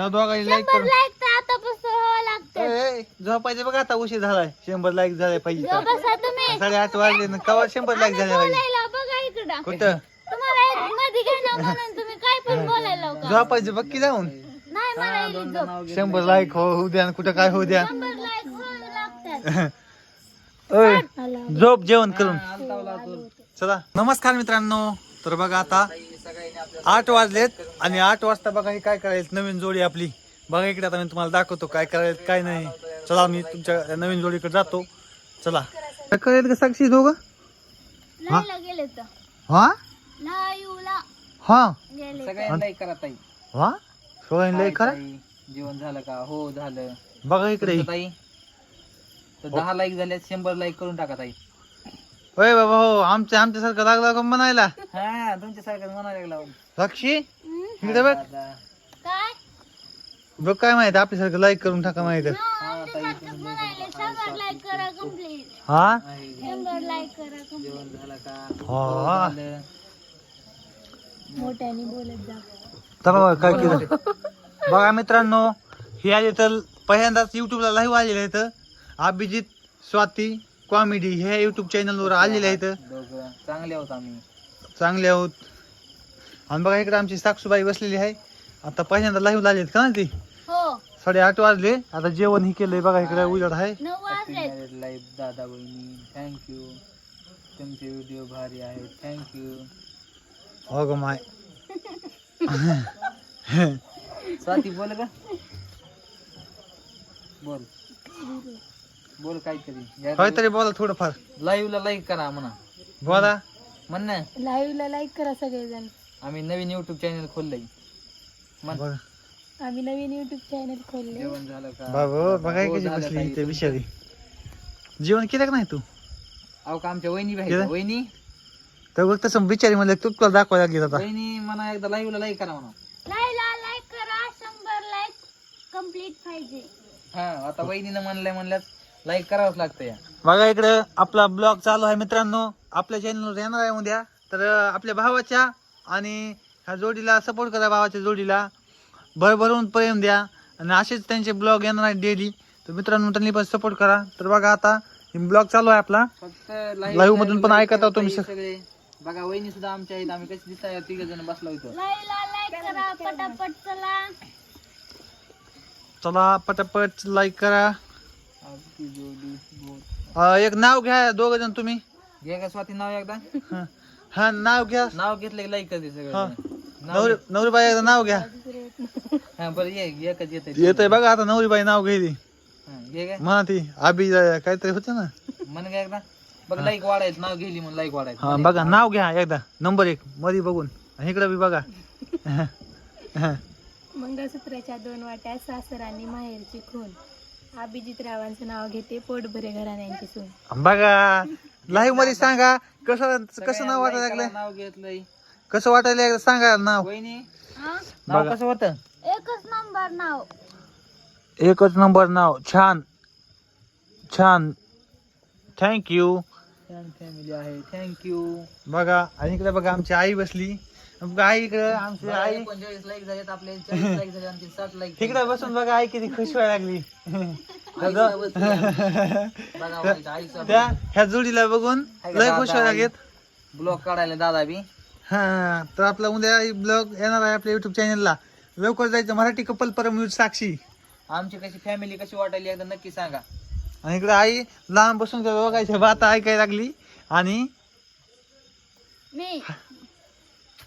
ह्या दोघांनी लाईक शंभर करून लाईक तर आतापासून व्हावं लागतं ए, ए, झोपायचं बघा आता उशीर झालाय. शंभर लाईक झाले पाहिजे. जो बसा तुम्ही साडेआठ वाजले ना कवर शंभर लाईक झाले पाहिजे? बोलायला बघा इकडं. कुठं? तुम्हाला एक मध्ये घेणं म्हणून तुम्ही काय पण बोलायला लावू का? झोपायचं बघ की जाऊन. नाही मला झोप. शंभर लाईक हो होऊ द्या आणि कुठं काय होऊ द्या. शंभर लाईक व्हावे लागतात. ओय झोप जेवण करून. चला. नमस्कार मित्रांनो. तर बघा आता आठ वाजलेत आणि आठ वाजता बघा हे काय करायचं नवीन जोडी आपली. बघा इकडे आता मी तुम्हाला दाखवतो काय करायचं काय नाही. चला मी तुमच्या नवीन जोडीकडे जातो. चला. काय करायचं का साक्षी दोघं? हा? हा? हा? सोळा लय करा जेवण झालं का? हो झालं. बघा इकडे. ताई? तर दहा लाईक झाले शंभर लाईक करून टाका ताई. होय बाबा हो आमच्या आमच्यासारखं लागला का म्हणायला. हा तुमच्या सारखं म्हणायला लागला साक्षी इकडे बघ. काय? बघ काय माहिती आपल्यासारखं लाईक करून टाका माहिती. हा ताई तुम्ही म्हणाले शंभर लाईक करा कंप्लीट हा? आहे. शंभर लाईक करा complete. जेवण झालं का? हा. झालं. मोठ्याने बोलत जा. चला बघा काय केलं? बघा मित्रांनो हे आले तर पहिल्यांदाच युट्यूबला लाईव्ह आलेले आहेत. अभिजित स्वाती कॉमेडी ह्या युट्यूब चॅनलवर आलेले आहेत. दोघं चांगले आहोत आम्ही. चांगले आहोत. आणि बघा इकडे आमची साक्षूबाई बसलेली आहे. आता पहिल्यांदा लाईव्ह आलेत का ना ती? हो. साडेआठ वाजले. आता जेवण ही केलंय बघा इकडे उजेड आहे. नऊ वाजले लाईव्ह दादा बहिणी थँक्यू तुमचे व्हिडिओ भारी आहेत. थँक्यू हो ग माय. स्वाती बोल का बोल. बोल काहीतरी. काहीतरी बोला थोडंफार. लाईव्ह ला लाईक करा म्हणा. बोला. म्हण ना लाईव्ह ला लाईक करा सगळेजण. आम्ही नवीन युट्यूब चॅनल खोललंय. म्हण. बघा आम्ही नवीन युट्यूब चॅनल खोलले जेवण झालं का? बाबा बघा हो, कशी झालं बसली इथे बिचारी जेवण केलं का नाही तू? अहो का आमच्या वहिनी केलं? पाहिजे वहिनी? तर बघ तसं बिचारी म्हणलं तू तुला दाखवायला लागली आता. वहिनी म्हणा एकदा लाईव्ह ला लाईक करा म्हणा. लाईक करा शंभर लाईक कंप्लीट पाहिजे. हा आता वहिनीनं म्हणलंय म्हणल्यात. लाईक करावंच लागतं या बघा इकडे आपला ब्लॉग चालू आहे मित्रांनो. आपल्या चॅनलवर येणार आहे उद्या. तर आपल्या भावाच्या आणि ह्या जोडीला सपोर्ट करा भावाच्या जोडीला. भरभरून प्रेम द्या. आणि असेच त्यांचे ब्लॉग येणार आहेत डेली तर मित्रांनो त्यांनी पण सपोर्ट करा. तर बघा आता ब्लॉग चालू आहे आपला. फक्त Live मधून पण ऐकत आहोत तुम्ही सगळे. बघा वहिनी सुद्धा आमच्या आहेत. आम्ही कशी दिसताय? तिघ जण बसलो पटापट चला. चला पटापट लाईक करा. अं, एक नाव घ्या दोघ जण तुम्ही. घे का स्वाती नाव एकदा? हं. हा नाव घ्या. नाव घेतलं की लाईक करते हा. सगळं नाव नवरी नवरीबाई एकदा नाव घ्या. हा बरं ये एकच येत येतंय बघा आता नवरीबाई नाव घ्यायची घे काय म्हणा ती आबी काहीतरी होतं ना. म्हण का एकदा? बघ लाईक वाढायचं नाव गेली म्हणून लाईक वाढायचं. हा बघा नाव घ्या एकदा. नंबर एक मध्ये बघून. आणि इकडं बी बघा. मंगळसूत्राच्या दोन वाट्या सासर आणि माहेरची खून. अभिजित रावांचं नाव घेते पोटभरे घराण्यांची सून. बघा लाईव्हमध्ये सांगा कसं कसं नाव वाटायला लागलं नाव घेतलंय. कसं वाटायला लागलं सांगा नाव. वहिनी हा? नाव बघा. कसं होतं एकच नंबर नाव. एकच नंबर नाव. छान. छान. थँक्यू फॅमिली आहे. थँक्यू बघा आणि इकडे बघा आमची आई बसली. बघा आई इकडे आमची आई. एकोणचाळीस लाईक झालेत आपले चाळीस लाईक झाले आमचे साठ लाईक तिकडे बसून बघा आई किती खुश व्हायला लागली. बघा माझ्या आईचा त्या ह्या जोडीला बघून लय खुश व्हायला लागेल ब्लॉग काढायला दादा बी. हा तर आपला उद्या ब्लॉग येणार आहे आपल्या युट्यूब चॅनलला लवकर जायचं मराठी कपल परम साक्षी. आमची कशी फॅमिली कशी वाटायली एकदा नक्की सांगा. आणि इकडे आई लहान बसून त्या बघायच्या बाता ऐकायला लागली. आणि मी.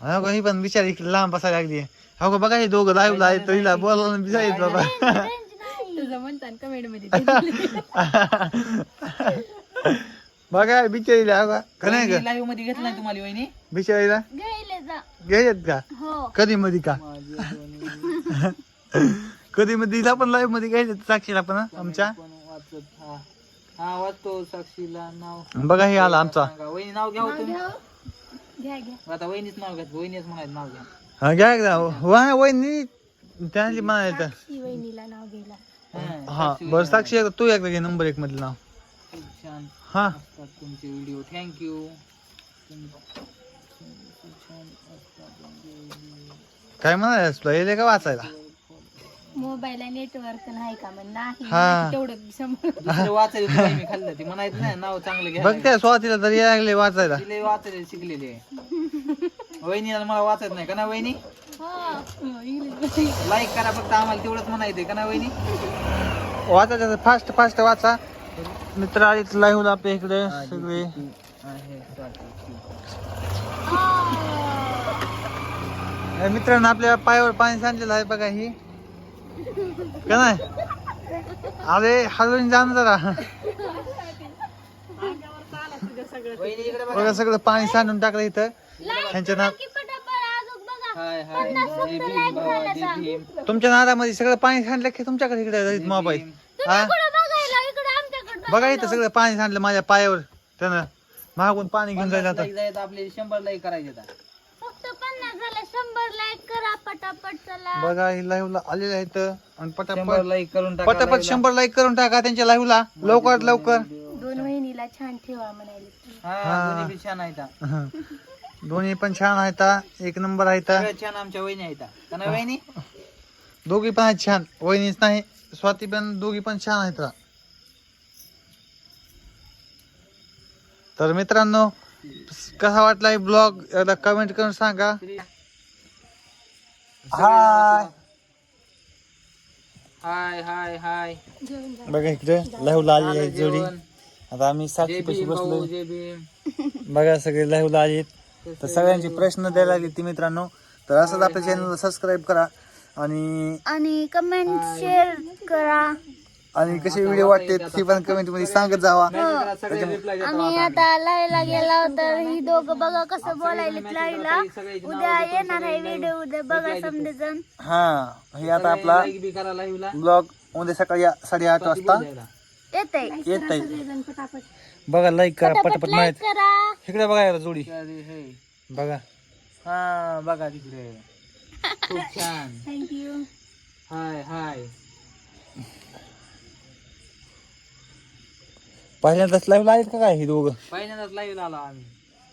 हो का, ही पण बिचारी लांब बसायला लागली हो का बघा हे दोघं लाईव्ह आहे तर हिला बोलायला बिचारीत बाबा. तुझं म्हणतात कमेंटमध्ये बघा बिचारीला हो का का नाही का लाईव्हमध्ये घेतलं नाही तुम्हाला वहिनी? बिचारीला? घ्यायच्यात का? हो. कधी मध्ये का? कधी मध्ये हिला पण लाईव्हमध्ये घ्यायच्यात साक्षीला पण आमच्या. हा वाचतो साक्षीला नाव. बघा हे आला आमचा. वहिनी नाव घ्या हो तुम्ही. घ्या घ्या. आता वहिनीच नाव घ्या वहिनीच म्हणायचं नाव घ्या. हा घ्या एकदा. वा वहिनी त्यांनी म्हणायचं. साक्षी वहिनीला नाव घ्यायला. हा, हा साक्षी बरं साक्षी एकदा तू एकदा घे नंबर एक मधलं नाव. खूप छान हा. असतात तुमचे व्हिडिओ थँक्यू काय म्हणायचं? तुला येते का वाचायला? मोबाईलला नेटवर्क नाही का मग नाही हा. तेवढं दुसरं वाचायला तुला मी खाल्लं ते. म्हणायचं नाही नाव चांगलं घ्या. बघ त्या स्वातीला तरी लागले वाचायला. तिला वाचायला शिकलेली. आहे वहिनीला मला वाचत नाही का ना वहिनी? इंग्लिश लाईक करा फक्त आम्हाला तेवढंच म्हणायचंय का ना वहिनी? वाचायचं फास्ट फास्ट वाचा. मित्र आले लाईव्ह आपल्या इकडे सगळे. आहे, मित्रांनो आपल्या पायावर पाणी सांडलेलं आहे बघा ही. का नाही? अरे हलवून जा ना जरा. बघा. सगळं पाणी सांडून टाकलं इथं. ह्यांच्या ना हाय हाय. जय भीम बाबा, जय भीम तुमच्या नादामध्ये सगळं पाणी सांडलं की तुमच्याकडे इकडे मोबाईल? हा? बघा इथं सगळं पाणी सांडलं माझ्या पायावर. त्यानं मागून पाणी घेऊन जायला आपले शंभर लाईक करायचे झाला शंभर लाईक करा पटापट चला बघा हे लाईव्हला आलेलं आहे इथं आणि शंभर पटापट लाईक करून टाका पटापट live ला. शंभर लाईक करून टाका त्यांच्या लाईव्हला लवकर लवकर दोन वहिनीला छान ठेवा म्हणाले हा. दोन्ही बी छान आहेत हा. दोन्ही पण छान आहेत हा. एक नंबर आहेत हा. सगळ्यात छान आमच्या वहिनी आहेत हा. का वहिनी दोघी पण आहेत छान वहिनीच नाही स्वाती पण दोघी पण छान आहेत. तर मित्रांनो कसा वाटलाय ब्लॉग? एकदा कमेंट करून सांगा. हाय. हाय हाय हाय. बघा इकडे लाईव्हला आली आहे जोडी. आता आम्ही साक्षी पैसे बसलो जय भीम. बघा सगळे लाईव्हला आली आहेत. तर सगळ्यांचे प्रश्न द्यायला लागले ती मित्रांनो. तर असंच आपल्या चॅनलला सबस्क्राईब करा आणि आणि कमेंट शेअर करा. आणि कसे व्हिडिओ वाटते ती पण कमेंटमध्ये सांगत जावा. आणि आता. लाईला गेला तर ही दोघं बघा कसं बोलायला लाईला उद्या येणार आहे व्हिडिओ उद्या बघा समजेजण हा हे आता आपला ब्लॉग उद्या सकाळी साडेआठ वाजता. येत. आहे येत. बघा लाईक करा पटापट माहीत करा. इकडे बघा यार जोडी. हे. बघा. हा बघा तिकडे. खूप छान. Thank you hi hi. पहिल्यांदाच लाईव्ह आहेत का काय हे दोघं? पहिल्यांदाच लाईव्ह आलो आम्ही.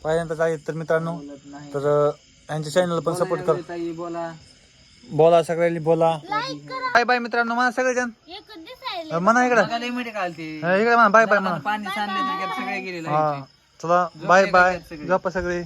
पहिल्यांदाच आहेत तर मित्रांनो बोलत नाही. तर यांच्या चॅनलला पण सपोर्ट कर. बोला ताई बोला. बोला सगळ्यांनी बोला. बाय बाय मित्रांनो म्हणा सगळेजण. दिसायला. म्हणा इकडं. घालते. इकडे म्हणा बाय बाय म्हणा. पाणी सांडले सगळे गेले हा चला बाय बाय. गप्पा सगळे.